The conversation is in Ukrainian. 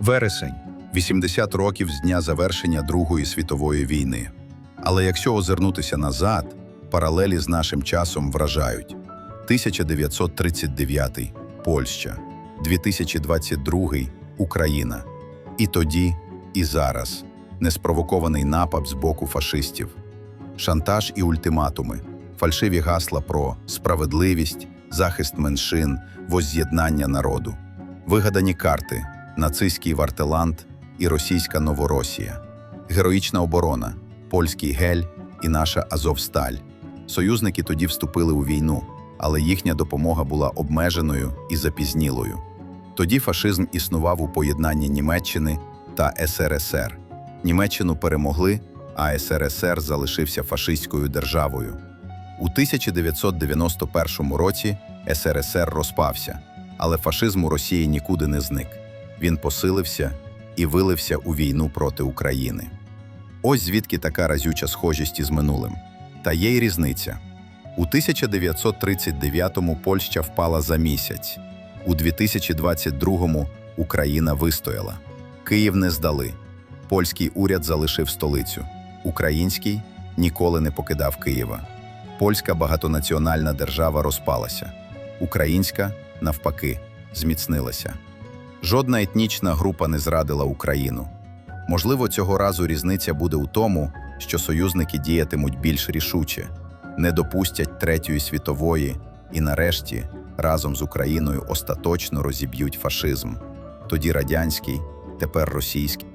Вересень 80 років з дня завершення Другої світової війни. Але якщо озирнутися назад, паралелі з нашим часом вражають: 1939 Польща, 2022 Україна. І тоді, і зараз неспровокований напад з боку фашистів, шантаж і ультиматуми, фальшиві гасла про справедливість, захист меншин, возз'єднання народу, вигадані карти, нацистський Вартеланд і російська Новоросія, героїчна оборона, польський гель і наша Азовсталь. Союзники тоді вступили у війну, але їхня допомога була обмеженою і запізнілою. Тоді фашизм існував у поєднанні Німеччини та СРСР. Німеччину перемогли, а СРСР залишився фашистською державою. У 1991 році СРСР розпався, але фашизм у Росії нікуди не зник. Він посилився і вилився у війну проти України. Ось звідки така разюча схожість із минулим. Та є й різниця. У 1939-му Польща впала за місяць. У 2022-му Україна вистояла. Київ не здали. Польський уряд залишив столицю. Український ніколи не покидав Києва. Польська багатонаціональна держава розпалася. Українська, навпаки, зміцнилася. Жодна етнічна група не зрадила Україну. Можливо, цього разу різниця буде у тому, що союзники діятимуть більш рішуче, не допустять Третьої світової і, нарешті, разом з Україною остаточно розіб'ють фашизм. Тоді радянський, тепер російський.